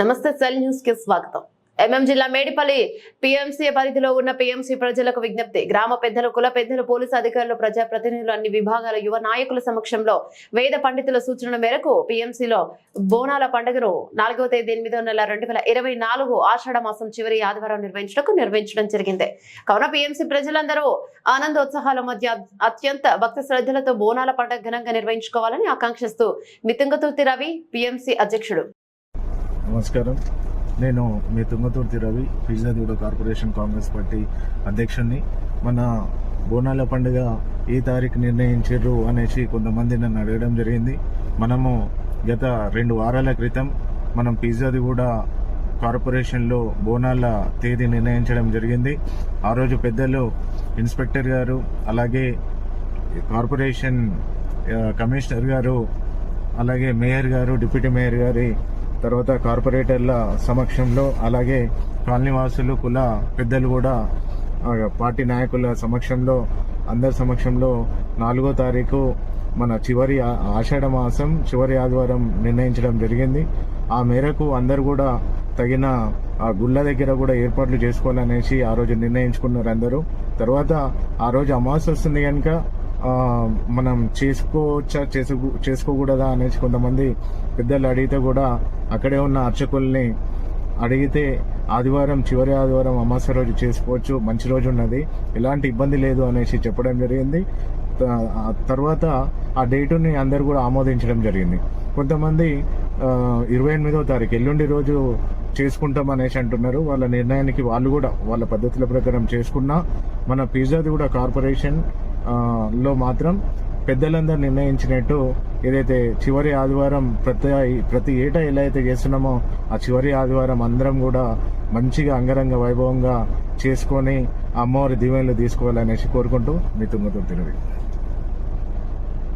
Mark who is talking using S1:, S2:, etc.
S1: నమస్తే సెల్ న్యూస్కి స్వాగతం. ఎంఎం జిల్లా మేడిపల్లి పిఎంసీ పరిధిలో ఉన్న పిఎంసీ ప్రజలకు విజ్ఞప్తి. గ్రామ పెద్దలు కుల పెద్దలు పోలీసు అధికారులు ప్రజా ప్రతినిధులు అన్ని విభాగాల యువ నాయకుల సమక్షంలో వేద పండితుల సూచనల మేరకు పిఎంసీలో బోనాల పండుగను నాలుగవ తేదీ ఎనిమిదో నెల రెండు వేల ఇరవై నాలుగు ఆషాఢ మాసం చివరి ఆదివారం నిర్వహించడానికి నిర్వహించడం జరిగింది. కావున పిఎంసీ ప్రజలందరూ ఆనందోత్సాహాల మధ్య అత్యంత భక్త శ్రద్ధలతో బోనాల పండుగ ఘనంగా నిర్వహించుకోవాలని ఆకాంక్షిస్తూ మితంగతుర్తి రవి పిఎంసీ అధ్యక్షుడు.
S2: నమస్కారం. నేను మీ తుంగతుర్తి రవి ఫిజినదూడ కార్పొరేషన్ కాంగ్రెస్ పార్టీ అధ్యక్షుడిని మన బోనాల పండుగ ఏ తారీఖు నిర్ణయించారు అనేసి కొంతమంది నన్ను అడగడం జరిగింది. మనము గత రెండు వారాల క్రితం మనం పిజ్జాది కూడా కార్పొరేషన్లో బోనాల తేదీ నిర్ణయించడం జరిగింది. ఆ రోజు పెద్దలు ఇన్స్పెక్టర్ గారు అలాగే కార్పొరేషన్ కమిషనర్ గారు అలాగే మేయర్ గారు డిప్యూటీ మేయర్ గారి తర్వాత కార్పొరేటర్ల సమక్షంలో అలాగే కాలనీవాసులు కుల పెద్దలు కూడా పార్టీ నాయకుల సమక్షంలో అందరి సమక్షంలో నాలుగో తారీఖు మన చివరి ఆషాఢ మాసం చివరి ఆదివారం నిర్ణయించడం జరిగింది. ఆ మేరకు అందరు కూడా తగిన ఆ గుళ్ళ దగ్గర కూడా ఏర్పాట్లు చేసుకోవాలనేసి ఆ రోజు నిర్ణయించుకున్నారు అందరూ. తర్వాత ఆ రోజు అమావాస్య వస్తుంది కనుక మనం చేసుకోవచ్చా చేసుకో చేసుకోకూడదా అనేసి కొంతమంది పెద్దలు అడిగితే కూడా అక్కడే ఉన్న అర్చకుల్ని అడిగితే ఆదివారం చివరి ఆదివారం అమాస్య రోజు చేసుకోవచ్చు మంచి రోజు ఉన్నది ఎలాంటి ఇబ్బంది లేదు అనేసి చెప్పడం జరిగింది. తర్వాత ఆ డేటుని అందరు కూడా ఆమోదించడం జరిగింది. కొంతమంది ఇరవై ఎనిమిదో తారీఖు ఎల్లుండి రోజు చేసుకుంటాం అనేసి అంటున్నారు. వాళ్ళ నిర్ణయానికి వాళ్ళు కూడా వాళ్ళ పద్ధతుల ప్రకారం చేసుకున్నా మన పిజ్జాది కూడా కార్పొరేషన్ లో మాత్రం పెద్దలందరూ నిర్ణయించినట్టు ఏదైతే చివరి ఆదివారం ప్రతి ప్రతి ఏటా ఎలా అయితే చేస్తున్నామో ఆ చివరి ఆదివారం అందరం కూడా మంచిగా అంగరంగ వైభవంగా చేసుకొని అమ్మవారి దీవెనలు తీసుకోవాలనేసి కోరుకుంటూ మీ తుంగతో తెలివి